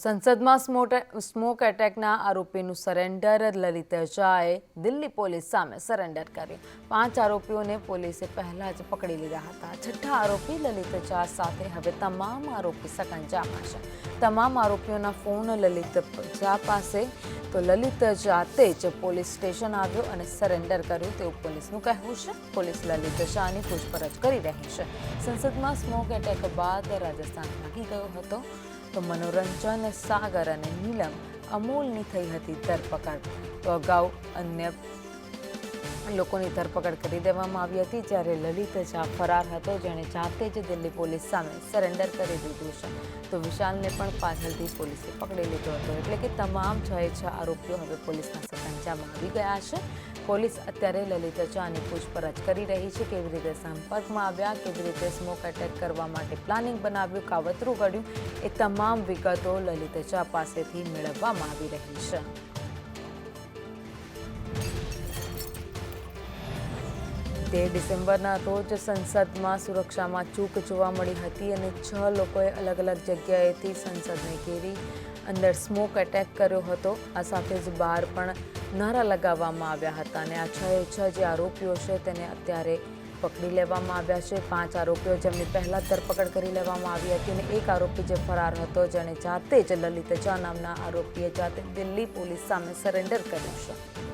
સંસદમાં સ્મોક એટેકના આરોપીનું સરેન્ડર લલિત ઝાએ દિલ્હી પોલીસ સામે સરેન્ડર કર્યું. પાંચ આરોપીઓને પોલીસે પહેલા જ પકડી લીધા હતા. છઠ્ઠા આરોપી લલિત ઝા સાથે હવે તમામ આરોપી સકંજામાં છે. તમામ આરોપીઓના ફોન લલિત ઝા પાસે. તો લલિત જાતે જ પોલીસ સ્ટેશન આવ્યો અને સરેન્ડર કર્યું. તેવું પોલીસનું કહેવું છે. પોલીસ લલિત શાહની પૂછપરછ કરી રહી છે. સંસદમાં સ્મોક એટેક બાદ રાજસ્થાન ભાગી ગયો હતો. તો મનોરંજન સાગર અને નીલમ અમૂલની થઈ હતી ધરપકડ. તો અગાઉ અન્ય લોકોની ધરપકડ કરી દેવામાં આવી હતી, જ્યારે લલિત ઝા ફરાર હતો, જેણે જાતે જ દિલ્હી પોલીસ સામે સરેન્ડર કરી દીધું છે. તો વિશાલને પણ પાછળથી પોલીસે પકડી લીધો હતો. એટલે કે તમામ છ છ આરોપીઓ હવે પોલીસના સંજામાં આવી ગયા છે. પોલીસ અત્યારે લલિત ઝાની પૂછપરછ કરી રહી છે. કેવી રીતે સંપર્કમાં આવ્યા, કેવી રીતે સ્મોક એટેક કરવા માટે પ્લાનિંગ બનાવ્યું, કાવતરું ઘડ્યું એ તમામ વિગતો લલિત ઝા પાસેથી મેળવવામાં આવી રહી છે. તેર ડિસેમ્બરના રોજ સંસદમાં સુરક્ષામાં ચૂક જોવા મળી હતી અને છ લોકોએ અલગ અલગ જગ્યાએથી સંસદને ઘેરી અંદર સ્મોક એટેક કર્યો હતો. આ સાથે જ બહાર પણ નારા લગાવવામાં આવ્યા હતા અને આ છ છ જે આરોપીઓ છે તેને અત્યારે પકડી લેવામાં આવ્યા છે. પાંચ આરોપીઓ જેમની પહેલાં ધરપકડ કરી લેવામાં આવી હતી અને એક આરોપી જે ફરાર હતો જેણે જાતે જ લલિત ઝા નામના આરોપીએ જાતે દિલ્હી પોલીસ સામે સરેન્ડર કર્યું છે.